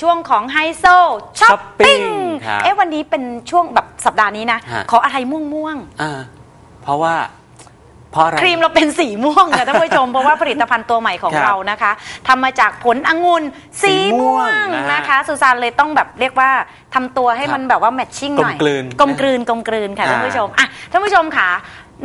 สู่ช่วงของไฮโซช้อปปิ้ง Shopping ครับเอ๊ะวันนี้เป็นช่วงแบบสัปดาห์นี้นะ ฮะ ขออะไรม่วงอ่าเพราะว่าเพราะอะไร ๆ ครีมเราเป็นสีม่วงค่ะท่านผู้ชม เพราะว่าผลิตภัณฑ์ตัวใหม่ของครับเรานะคะทำมาจากผลองุ่นสีสีม่ม่ววงงนะฮะนะคะ สุสานเลยต้องแบบเรียกว่าทำตัวให้ครับมันแบบว่าแมทชิ่งหน่อยกลมกลืนกลมกลืนกลมกลืนค่ะอ่า ท่านผู้ชมอะท่านผู้ชมค่ะ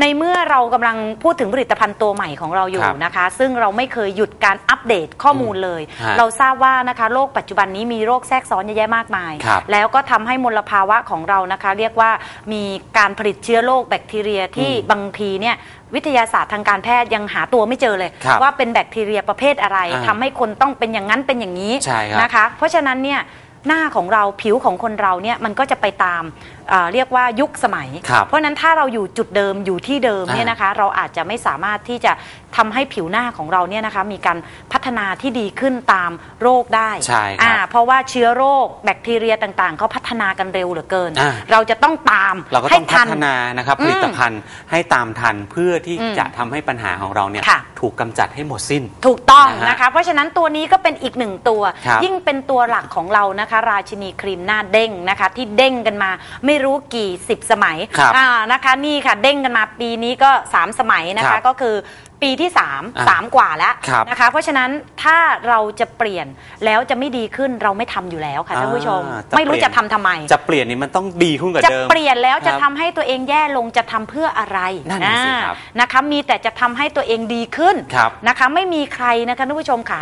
ในเมื่อเรากำลังพูดถึงผลิตภัณฑ์ตัวใหม่ของเราอยู่ครับนะคะ ซึ่งเราไม่เคยหยุดการอัปเดตข้อมูลเลย ฮะเราทราบว่านะคะโรคปัจจุบันนี้มีโรคแทรกซ้อนเยอะแยะมากมาย ครับแล้วก็ทำให้มลภาวะของเรานะคะ เรียกว่ามีการผลิตเชื้อโรคแบคทีเรียที่อืมบางทีเนี่ยวิทยาศาสตร์ทางการแพทย์ยังหาตัวไม่เจอเลย ครับว่าเป็นแบคทีเรียประเภทอะไรอ่าทำให้คนต้องเป็นอย่างนั้นเป็นอย่างนี้ใช่ครับ นะคะ เพราะฉะนั้นเนี่ย หน้าของเราผิวของคนเราเนี่ยมันก็จะไปตามเอ่อเรียกว่ายุคสมัย ครับเพราะฉะนั้นถ้าเราอยู่จุดเดิมอยู่ที่เดิมอ่าเนี่ยนะคะ เราอาจจะไม่สามารถที่จะทำให้ผิวหน้าของเราเนี่ยนะคะมีการพัฒนาที่ดีขึ้นตามโรคได้ใช่ครับอ่าเพราะว่าเชื้อโรคแบคทีเรียต่างๆเขาพัฒนากันเร็วเหลือเกิน อ่า เราจะต้องตามเราก็ให้ต้องพัทัน ฒนานะครับอืมผลิตภัณฑ์ให้ตามทันเพื่อที่อืมจะทำให้ปัญหาของเราเนี่ยค่ะ ถูกกำจัดให้หมดสิ้น ถูกต้องนะฮะนะคะ เพราะฉะนั้นตัวนี้ก็เป็นอีกหนึ่งตัว ครับยิ่งเป็นตัวหลักของเรานะคะราชินีครีมหน้าเด้งนะคะ ที่เด้งกันมาไม่รู้กี่สิบสมัยครับ อ่านะคะ นี่ค่ะเด้งกันมาปีนี้ก็ 3 สมัยนะครัคะบ ก็คือ ปีที่อ่า3 3กว่าแล้วครับนะคะ เพราะฉะนั้นถ้าเราจะเปลี่ยนแล้วจะไม่ดีขึ้นเราไม่ทำอยู่แล้วค่ะท่านผู้ชม อ่าจะไม่รู้เปลี่ยน จะทำทำไม จะเปลี่ยนนี่มันต้องดีขึ้นกว่าจะเดิม เปลี่ยนแล้วจะครับทำให้ตัวเองแย่ลงจะทำเพื่ออะไรนั่นน่ะสิครับอ่านะคะมีแต่จะทำให้ตัวเองดีขึ้นครับนะคะ ไม่มีใครนะคะท่านผู้ชมขา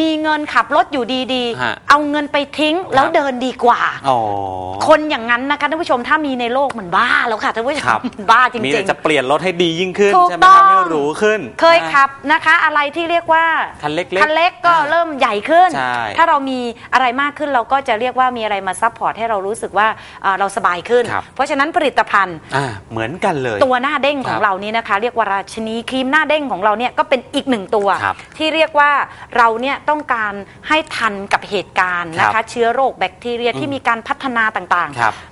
มีเงินขับรถอยู่ดีฮะๆ เอาเงินไปทิ้งแล้วเดินดีกว่า อ๋อ คนอย่างนั้นนะคะท่านผู้ชมถ้ามีในโลกมันบ้าแล้วค่ะท่านผู้ชครัมบมันบ้าจมีริแต่ง จะเปลี่ยนรถให้ดียิ่งขึ้นถูกใช่ไหมต้คองรับให้หรูขึ้นๆเคยขับนะคะ อะไรที่เรียกว่าคันเล็กๆคันเล็กก็อ่าเริ่มใหญ่ขึ้น ใช่ ถ้าเรามีอะไรมากขึ้นเราก็จะเรียกว่ามีอะไรมาซัพพอร์ตให้เรารู้สึกว่าเอ่อเราสบายขึ้น ครับ เพราะฉะนั้นผลิตภัณฑ์ อ่าเหมือนกันเลย ตัวหน้าเด้งขอคงรับเรานี่นะคะ เรียกว่าราชนีครีมหน้าเด้งของเราเนี่ยก็เป็นอีกหนึ่งตัว ครับที่เรียกว่าเราเนี่ยต้องการให้ทันกับเหตุการณ์นะครัคะ บเชื้อโรคแบคทีเรียที่มีการพัฒนาต่างครับๆ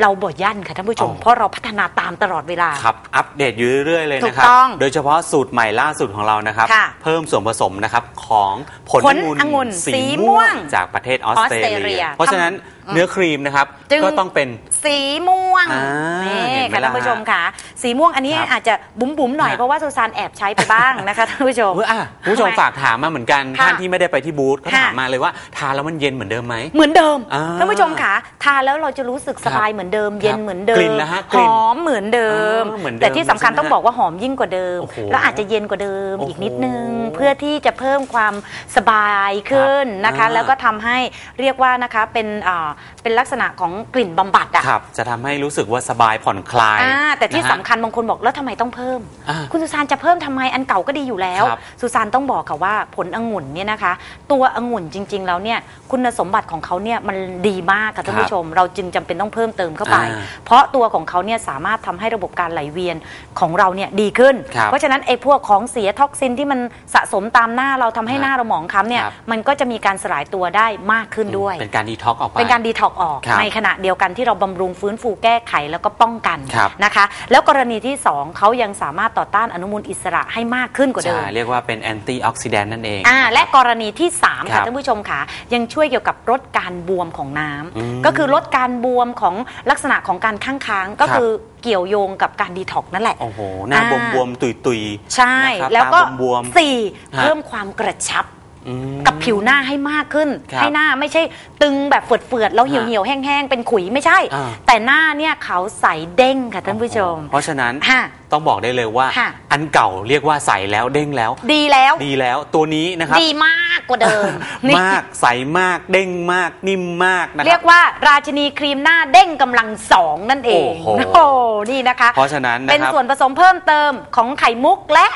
เราบ่ยั่นค่ะท่านผู้ชม อ๋อ เพราะเราพัฒนาตามตลอดเวลา ครับ อัปเดตอยู่เรื่อยๆเลยถูนะกครับต้องโดยเฉพาะสูตรใหม่ล่าสุดของเรานะครับ ค่ะเพิ่มส่วนผสมนะครับของผลผลองุ่นสีม่วงจากประเทศออสเตรออสเตรเลีเลียย เพราะฉะนั้นเนื้อครีมนะครับ จึง ก็ต้องเป็น สีม่วงอ่านี่เห็นไหมค่ะท่านล่ะผู้ชมค่ะ สีม่วงอันนี้ครับอาจจะบุ๋มๆหน่อยฮะ เพราะว่าซูซานแอบใช้ไปบ้างนะคะท่านผู้ชม เอออะคุณผู้ชมทำไมฝากถามมาเหมือนกัน ค่ะท่านที่ไม่ได้ไปที่บูธก็ค่ะ ถามมาเลยว่าทานแล้วมันเย็นเหมือนเดิมไหม เหมือนเดิมอ่าท่านผู้ชมค่ะทานแล้วเราจะรู้สึกสบายเหมือนเดิม เย็นเหมือนเดิกลิ่มนล่ะฮะหกลิ่นอมเหมือนเดิม อ๋อเหมือนเดิมแต่ที่สำคัญใช่ไหมต้องบอกว่าหอมยิ่งกว่าเดิม โอ้โหแล้วอาจจะเย็นกว่าเดิมโอ้โหอีกนิดนึง เพื่อที่จะเพิ่มความสบายขึ้นนะครัคะ บ แล้วก็ทำให้เรียกว่านะคะเป็นอ่าเป็นลักษณะของกลิ่นบำบัดอะครับ จะทำให้รู้สึกว่าสบายผ่อนคลายอ่าแต่ที่นะฮะ สำคัญบางคนบอกแล้วทำไมต้องเพิ่ม อ่าคุณสุสานจะเพิ่มทำไมอันเก่าก็ดีอยู่แล้ว ครับ สุสานต้องบอกค่ะว่าผลองุ่นเนี่ยนะคะ ตัวองุ่นจริง ๆ แล้วเนี่ยคุณสมบัติของเขาเนี่ยมันดีมากค่ะท่านผู้ชม เราจึงจำเป็นต้องเพิ่มเติมเข้าไปอ่าเพราะตัวของเขาเนี่ยสามารถทำให้ระบบการไหลเวียนของเราเนี่ยดีขึ้นครับเพราะฉะนั้นไอ้พวกของเสียท็อกซินที่มันสะสมตามหน้าเราทำให้ฮะหน้าเราหมองคล้ำเนี่ยครับมันก็จะมีการสลายตัวได้มากขึ้นด้วย เป็นการดีท็อกออกไปเป็นการดีท็อกออกครับในขณะเดียวกันที่เราบำรุงฟื้นฟูแก้ไขแล้วก็ป้องกันครับนะคะ แล้วกรณีที่ 2เขายังสามารถต่อต้านอนุมูลอิสระให้มากขึ้นกว่าเดิใช่มเรียกว่าเป็นแอนตี้ออกซิแดนต์นั่นเองอ่าและกรณีที่ 3ครัค่ะบท่านผู้ชมค่ะ ยังช่วยเกี่ยวกับลดการบวมของน้ำอืมก็คือลดการบวมของลักษณะของการข้างค้างก็ครับคือเกี่ยวโยงกับการดีท็อกนั่นแหละโอ้โหหน้าอ่าบวมๆตุยๆใช่นะครับแล้วก็ตาบวมๆสี่ฮะเพิ่มความกระชับอืมกับผิวหน้าให้มากขึ้นครับให้หน้าไม่ใช่ตึงแบบเฟือดๆแล้วฮะเหี่ยวๆแห้งๆเป็นขุยไม่ใช่อ่าแต่หน้าเนี่ยเขาใสเด้งค่ะท่านผู้ชม เพราะฉะนั้นค่ะต้องบอกได้เลยว่าค่ะอันเก่าเรียกว่าใสแล้วเด้งแล้ว ดีแล้ว ดีแล้วตัวนี้นะครับดีมาก กว่าเดิมนี่มากใสมากเด้งมากนิ่มมากนะคเรีรัยกว่าราชินีครีมหน้าเด้งกำลังสองนั่นเองโอ้โหโอ้นี่นะคะเพราะฉะนั้นนะเป็นครับส่วนผสมเพิ่มเติมของไข่มุกและ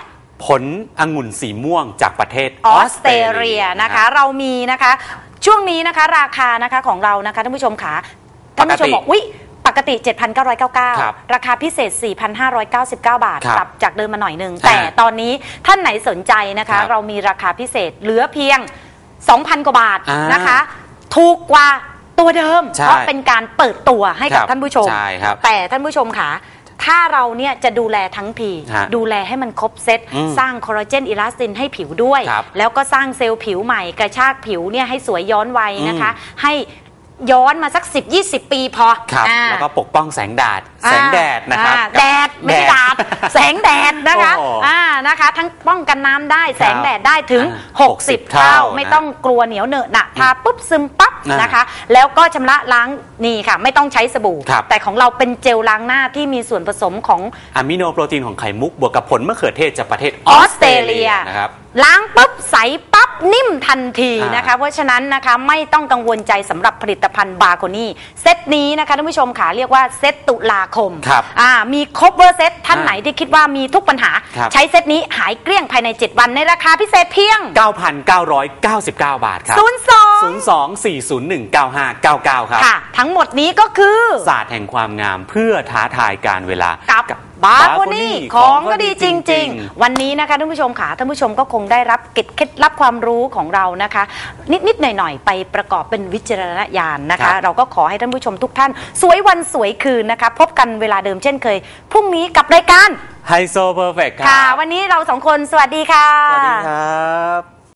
ผลองุ่นสีม่วงจากประเทศออสเตรเลียนะคะ เรามีนะคะ ช่วงนี้นะคะ ราคานะคะของเรานะคะท่านผู้ชมขาท่านผู้ชมบอกวิ ปกติ ครับ7,999 ราคาพิเศษ 4,599 บาท ครับปรับจากเดิมมาหน่อยหนึงอ่าแต่ตอนนี้ท่านไหนสนใจนะคะ ครับเรามีราคาพิเศษเหลือเพียง 2,000 กว่าบาทอ่านนะคะ ถูกกว่าตัวเดิม ใช่เพราะเป็นการเปิดตัวให้กับครับท่านผู้ชม ใช่ครับแต่ท่านผู้ชมค่ะ ถ้าเราเนี่ยจะดูแลทั้งทีฮะดูแลให้มันครบเซตอืมสร้างคอลลาเจนอิลาสตินให้ผิวด้วย ครับแล้วก็สร้างเซลล์ผิวใหม่กระชากผิวเนี่ยให้สวยย้อนวัยนะคะ ให้ ย้อนมาสัก 10-20 ปีพอครับอ่า แล้วก็ปกป้องแสงแดดแสงแดดนะครับ อ่ากับแดดไม่ใช่แดดาดแสงแดดนะคะโอ้โหอ่านะคะ ทั้งป้องกันน้ำได้แสงแดดได้ถึง อ่า60 60เท่าเท่านะไม่ต้องกลัวเหนียวเหนอะหนะทาปุ๊บซึมปั๊บอ่านนะคะ แล้วก็ชำระล้างนี่ค่ะ ไม่ต้องใช้สบู่ ครับ แต่ของเราเป็นเจลล้างหน้าที่มีส่วนผสมของอะมิโนโปรตีนของไข่มุกบวกกับผลมะเขือเทศจากประเทศออสเตรเลียนะครับ ล้างปุ๊บใสปั๊บ นิ่มทันทีอ่านนะคะ เพราะฉะนั้นนะคะไม่ต้องกังวลใจสำหรับผลิตภัณฑ์บาโคนี่เซตนี้นะคะท่านผู้ชมค่ะเรียกว่าเซตตุลาคมครับอ่ามีครบเวอร์เซตท่านอ่าไหนที่คิดว่ามีทุกปัญหาครับใช้เซตนี้หายเกลี้ยงภายใน 7 วันในราคาพิเศษเพียง 9,999 บาทครับ02 02-401-9599 ครับค่ะ ทั้งหมดนี้ก็คือศาสตร์แห่งความงามเพื่อท้าทายการเวลากับกั บบาโคนี่ของก็ดีจริง ๆ วันนี้นะคะท่านผู้ชมค่ะท่านผู้ชมก็คงได้รับเกร็ดเคล็ดลับความรู้ของเรานะคะ นิดๆหน่อยๆไปประกอบเป็นวิจารณญาณนะครัคะบเราก็ขอให้ท่านผู้ชมทุกท่าน สวยวันสวยคืนนะคะ พบกันเวลาเดิมเช่นเคยพรุ่งนี้กับรายการไฮโซเพอร์เฟกต์คค่ะรับวันนี้เราสองคนสวัสดีค่ะ สวัสดีครับ